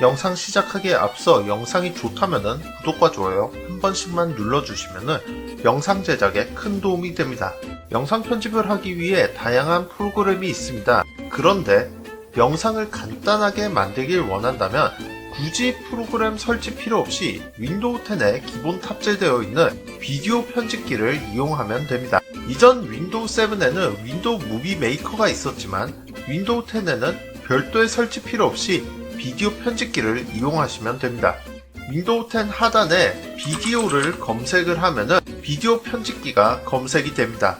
영상 시작하기에 앞서 영상이 좋다면 구독과 좋아요 한 번씩만 눌러주시면 영상 제작에 큰 도움이 됩니다. 영상 편집을 하기 위해 다양한 프로그램이 있습니다. 그런데 영상을 간단하게 만들길 원한다면 굳이 프로그램 설치 필요 없이 윈도우 10에 기본 탑재되어 있는 비디오 편집기를 이용하면 됩니다. 이전 윈도우 7에는 윈도우 무비 메이커가 있었지만 윈도우 10에는 별도의 설치 필요 없이 비디오 편집기를 이용하시면 됩니다. 윈도우 10 하단에 비디오를 검색을 하면은 비디오 편집기가 검색이 됩니다.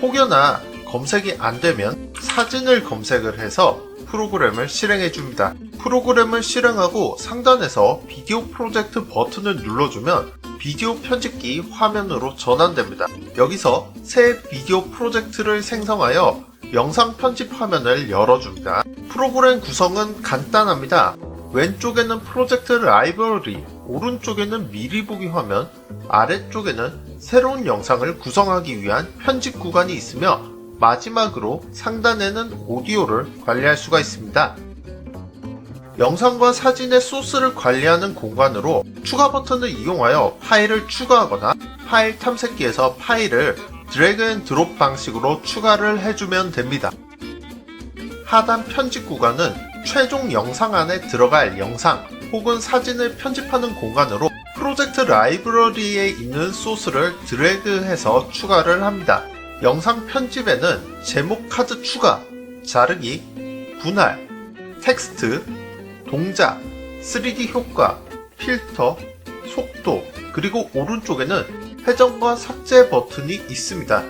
혹여나 검색이 안 되면 사진을 검색을 해서 프로그램을 실행해 줍니다. 프로그램을 실행하고 상단에서 비디오 프로젝트 버튼을 눌러주면 비디오 편집기 화면으로 전환됩니다. 여기서 새 비디오 프로젝트를 생성하여 영상 편집 화면을 열어줍니다. 프로그램 구성은 간단합니다. 왼쪽에는 프로젝트 라이브러리, 오른쪽에는 미리 보기 화면, 아래쪽에는 새로운 영상을 구성하기 위한 편집 구간이 있으며 마지막으로 상단에는 오디오를 관리할 수가 있습니다. 영상과 사진의 소스를 관리하는 공간으로 추가 버튼을 이용하여 파일을 추가하거나 파일 탐색기에서 파일을 드래그 앤 드롭 방식으로 추가를 해주면 됩니다. 하단 편집 구간은 최종 영상 안에 들어갈 영상 혹은 사진을 편집하는 공간으로 프로젝트 라이브러리에 있는 소스를 드래그해서 추가를 합니다. 영상 편집에는 제목 카드 추가, 자르기, 분할, 텍스트, 동작, 3D 효과, 필터, 속도, 그리고 오른쪽에는 회전과 삭제 버튼이 있습니다.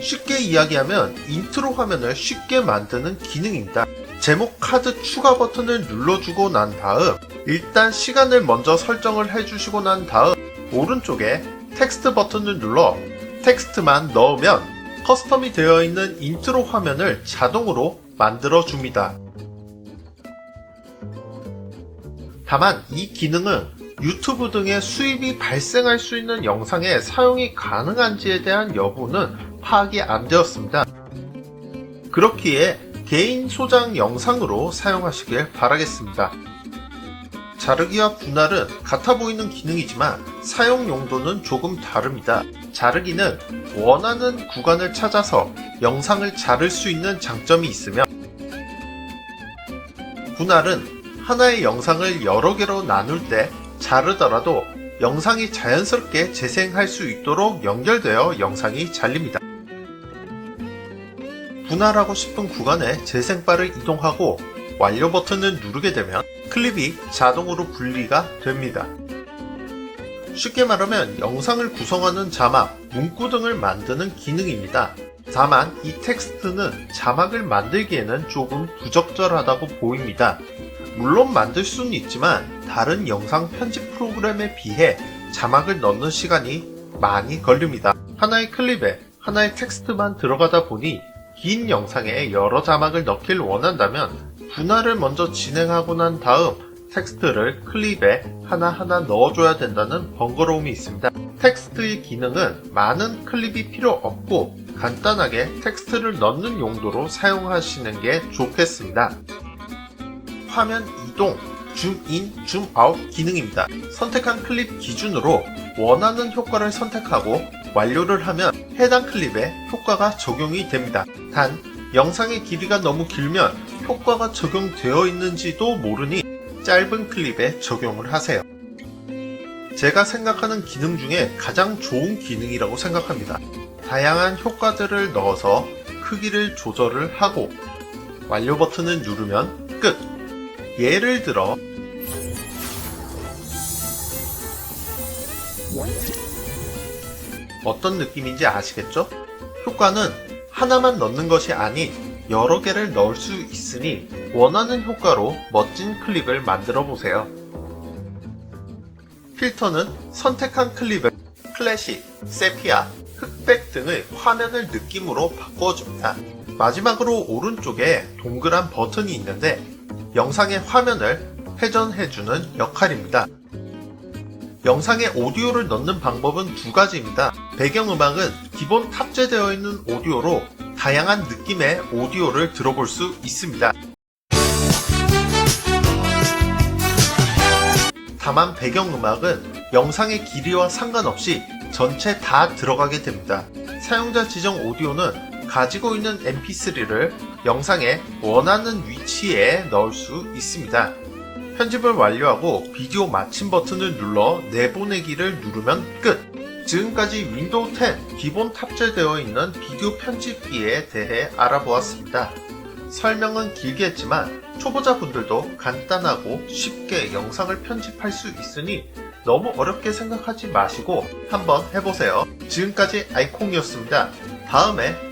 쉽게 이야기하면 인트로 화면을 쉽게 만드는 기능입니다. 제목 카드 추가 버튼을 눌러주고 난 다음 일단 시간을 먼저 설정을 해주시고 난 다음 오른쪽에 텍스트 버튼을 눌러 텍스트만 넣으면 커스텀이 되어 있는 인트로 화면을 자동으로 만들어 줍니다. 다만 이 기능은 유튜브 등의 수입이 발생할 수 있는 영상에 사용이 가능한지에 대한 여부는 파악이 안 되었습니다. 그렇기에 개인 소장 영상으로 사용하시길 바라겠습니다. 자르기와 분할은 같아 보이는 기능이지만 사용 용도는 조금 다릅니다. 자르기는 원하는 구간을 찾아서 영상을 자를 수 있는 장점이 있으며 분할은 하나의 영상을 여러 개로 나눌 때 자르더라도 영상이 자연스럽게 재생할 수 있도록 연결되어 영상이 잘립니다. 분할하고 싶은 구간에 재생바를 이동하고 완료 버튼을 누르게 되면 클립이 자동으로 분리가 됩니다. 쉽게 말하면 영상을 구성하는 자막, 문구 등을 만드는 기능입니다. 다만 이 텍스트는 자막을 만들기에는 조금 부적절하다고 보입니다. 물론 만들 수는 있지만 다른 영상 편집 프로그램에 비해 자막을 넣는 시간이 많이 걸립니다. 하나의 클립에 하나의 텍스트만 들어가다 보니 긴 영상에 여러 자막을 넣길 원한다면 분할을 먼저 진행하고 난 다음 텍스트를 클립에 하나하나 넣어줘야 된다는 번거로움이 있습니다. 텍스트의 기능은 많은 클립이 필요 없고 간단하게 텍스트를 넣는 용도로 사용하시는 게 좋겠습니다. 화면 이동, 줌인, 줌아웃 기능입니다. 선택한 클립 기준으로 원하는 효과를 선택하고 완료를 하면 해당 클립에 효과가 적용이 됩니다. 단, 영상의 길이가 너무 길면 효과가 적용되어 있는지도 모르니 짧은 클립에 적용을 하세요. 제가 생각하는 기능 중에 가장 좋은 기능이라고 생각합니다. 다양한 효과들을 넣어서 크기를 조절을 하고 완료 버튼을 누르면 끝! 예를 들어 어떤 느낌인지 아시겠죠? 효과는 하나만 넣는 것이 아닌 여러 개를 넣을 수 있으니 원하는 효과로 멋진 클립을 만들어 보세요. 필터는 선택한 클립을 클래식, 세피아, 흑백 등의 화면을 느낌으로 바꿔줍니다. 마지막으로 오른쪽에 동그란 버튼이 있는데 영상의 화면을 회전해주는 역할입니다. 영상에 오디오를 넣는 방법은 두 가지입니다. 배경음악은 기본 탑재되어 있는 오디오로 다양한 느낌의 오디오를 들어볼 수 있습니다. 다만 배경음악은 영상의 길이와 상관없이 전체 다 들어가게 됩니다. 사용자 지정 오디오는 가지고 있는 mp3를 영상의 원하는 위치에 넣을 수 있습니다. 편집을 완료하고 비디오 마침 버튼을 눌러 내보내기를 누르면 끝! 지금까지 윈도우 10 기본 탑재되어 있는 비디오 편집기에 대해 알아보았습니다. 설명은 길게 했지만 초보자분들도 간단하고 쉽게 영상을 편집할 수 있으니 너무 어렵게 생각하지 마시고 한번 해보세요. 지금까지 아이콩이었습니다. 다음에